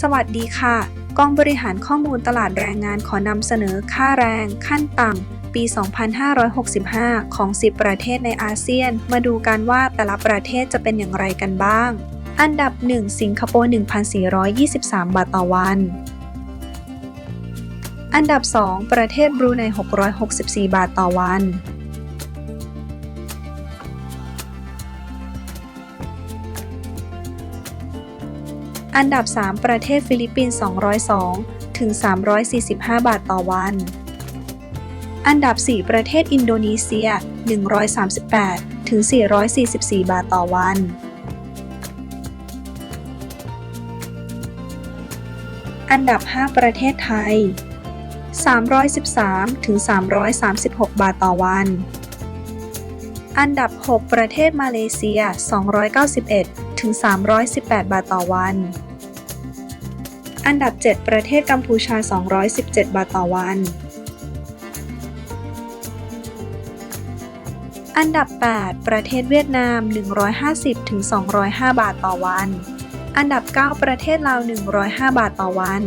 สวัสดีค่ะ กองบริหารข้อมูลตลาดแรงงานขอนำเสนอค่าแรง ขั้นต่ำ ปี 2565 ของ 10 ประเทศในอาเซียน มาดูกันว่าแต่ละประเทศจะเป็นอย่างไรกันบ้าง อันดับ 1 สิงคโปร์ 1,423 บาทต่อวัน อันดับ 2 ประเทศบรูไน664 บาทต่อวัน อันดับ 3 ประเทศฟิลิปปินส์ 202 ถึง 345 บาทต่อวัน อันดับ 4 ประเทศอินโดนีเซีย 138 ถึง 444 บาทต่อวันอันดับ 5 ประเทศไทย 313 ถึง 336 บาทต่อวัน อันดับ 6 ประเทศมาเลเซีย 291 ถึง 318 บาทต่อวัน อันดับ 7 ประเทศกัมพูชา 217 บาทต่อวัน อันดับ 8 ประเทศเวียดนาม 150ถึง205 บาทต่อวัน อันดับ 9 ประเทศลาว 105 บาทต่อวัน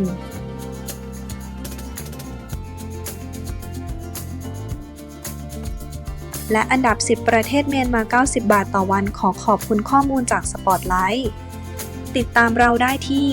และอันดับ 10 ประเทศเมียนมา 90 บาทต่อวัน ขอขอบคุณข้อมูลจากสปอตไลท์ ติดตามเราได้ที่